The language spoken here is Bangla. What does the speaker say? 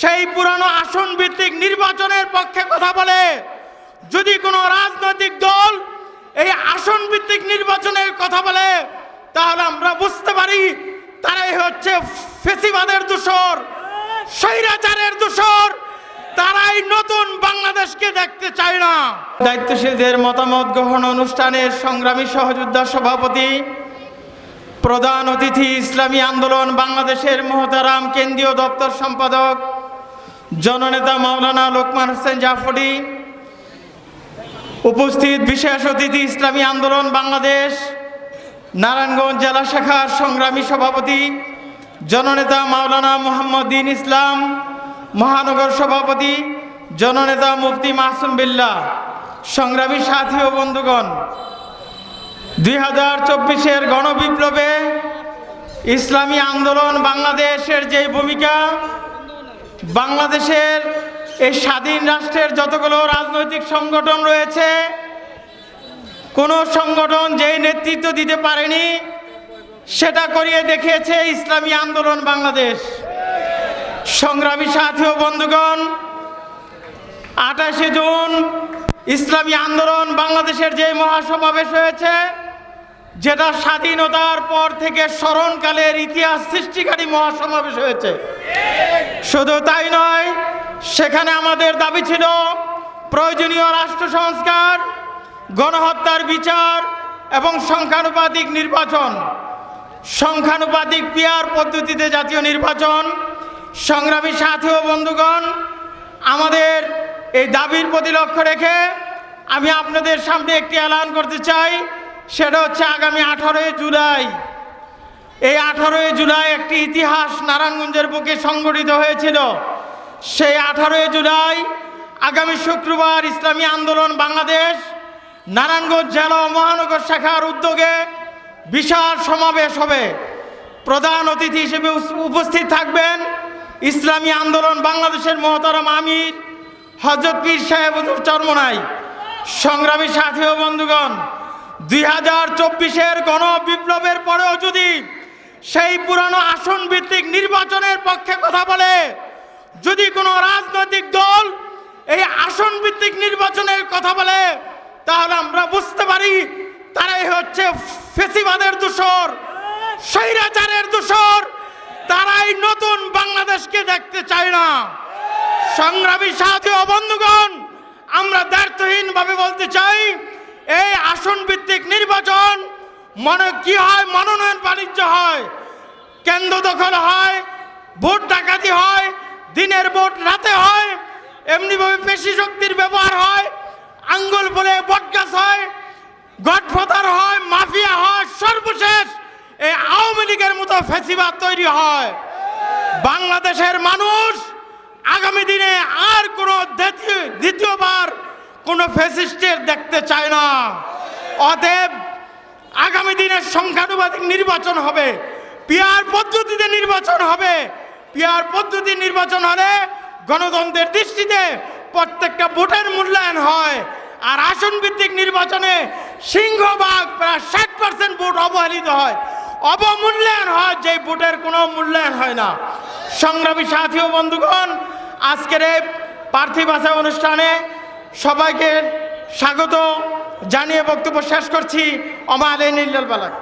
সেই পুরানো আসন ভিত্তিক নির্বাচনের পক্ষে কথা বলে। যদি কোনো রাজনৈতিক দল এই আসন ভিত্তিক নির্বাচনের কথা বলে, তাহলে আমরা বুঝতে পারি তারাই হচ্ছে ফেসিবাদের দূষর, স্বৈরাচারের দূষর। তারাই নতুন বাংলাদেশকে দেখতে চায় না। দায়িত্বশীলদের মতামত গ্রহণ অনুষ্ঠানের সংগ্রামী সহযোদ্ধা সভাপতি, প্রধান অতিথি ইসলামী আন্দোলন বাংলাদেশের মহতারাম কেন্দ্রীয় দপ্তর সম্পাদক জননেতা মাওলানা লোকমান হোসেন জাফরি, উপস্থিত বিশেষ অতিথি ইসলামী আন্দোলন বাংলাদেশ, নারায়ণগঞ্জ জেলা শাখার সংগ্রামী সভাপতি, জননেতা মাওলানা মোহাম্মদ দিন ইসলাম, মহানগর সভাপতি, জননেতা মুফতি মাসুম বিল্লাহ সংগ্রামী সাথী ও বন্ধুগণ, দুই হাজার চব্বিশের গণবিপ্লবে ইসলামী আন্দোলন বাংলাদেশের যে ভূমিকা বাংলাদেশের এই স্বাধীন রাষ্ট্রের যতগুলো রাজনৈতিক সংগঠন রয়েছে, কোনো সংগঠন যেই নেতৃত্ব দিতে পারেনি, সেটা করিয়ে দেখিয়েছে ইসলামী আন্দোলন বাংলাদেশ। সংগ্রামী সাথী ও বন্ধুগণ, আঠাশে জুন ইসলামী আন্দোলন বাংলাদেশের যে মহাসমাবেশ হয়েছে, যেটা স্বাধীনতার পর থেকে স্মরণকালের ইতিহাস সৃষ্টিকারী মহাসমাবেশ হয়েছে। শুধু তাই নয়, সেখানে আমাদের দাবি ছিল প্রয়োজনীয় রাষ্ট্র সংস্কার, গণহত্যার বিচার এবং সংখ্যানুপাতিক নির্বাচন। সংখ্যানুপাতিক পিয়ার পদ্ধতিতে জাতীয় নির্বাচন, সংগ্রামী সাথী ও বন্ধুগণ, আমাদের এই দাবির প্রতি লক্ষ্য রেখে আমি আপনাদের সামনে একটি এলান করতে চাই, সেটা হচ্ছে আগামী আঠারোই জুলাই। এই আঠারোই জুলাই একটি ইতিহাস নারায়ণগঞ্জের বুকে সংগঠিত হয়েছিল। সেই আঠারোই জুলাই আগামী শুক্রবার ইসলামী আন্দোলন বাংলাদেশ নারায়ণগঞ্জ জেলা মহানগর শাখার উদ্যোগে বিশাল সমাবেশ হবে। প্রধান অতিথি হিসেবে উপস্থিত থাকবেন ইসলামী আন্দোলন বাংলাদেশের মহতারাম আমির হজরত পীর সাহেব চরমনাই, সংগ্রামী সাথী ও বন্ধুগণ, দুই হাজার চব্বিশের গণ বিপ্লবের পরেও যদি সেই পুরানো আসন ভিত্তিক নির্বাচনের পক্ষে কথা বলে, যদি কোনো রাজনৈতিক দল এই আসন ভিত্তিক নির্বাচনের কথা বলে, তাহলে আমরা বুঝতে পারি তারাই হচ্ছে ফেসিবাদের দূষর, স্বৈরাচারের দূষর। তারাই নতুন বাংলাদেশকে দেখতে চায় না। সংগ্রামী সাথী ও বন্ধুগণ, আমরা দায়িত্বহীনভাবে বলতে চাই, এই আসন ভিত্তিক নির্বাচন মনে কি হয়? মনোনয়ন বাণিজ্য হয়। কেন্দ্র দখল হয়, ভোট ডাকাতি হয়, দিনের ভোট রাতে হয়, এমনিভাবে পেশি শক্তির ব্যবহার হয়, আঙ্গুল বলে বটগাছ হয়, গডফাদার হয়, মাফিয়া হয়, সর্বশেষ এই আওয়ামী লীগের মতো ফেসিবাদ তৈরি হয়। বাংলাদেশের মানুষ আগামী দিনে আর কোনো দ্বিতীয়বার কোনো ফেসিস্টের দেখতে চায় না। অতএব আগামী দিনে সংখ্যানুপাতিক নির্বাচন হবে। পিয়ার পদ্ধতিতে নির্বাচন হবে। পিয়ার পদ্ধতি নির্বাচন হলে গণতন্ত্রের দৃষ্টিতে প্রত্যেকটা ভোটের মূল্যায়ন হয়। আর আসন ভিত্তিক নির্বাচনে সিংহভাগ প্রায় ষাট পার্সেন্ট ভোট অবহেলিত হয়। অবমূল্যায়ন হয় যে ভোটের কোনো মূল্যায়ন হয় না। সংগ্রামী সাথী ও বন্ধুগণ, আজকের এই পার্থিব ভাষা অনুষ্ঠানে সবাইকে স্বাগত। জানিয়ে বক্তব্য শেষ করছি। অমালে নীল বালাক।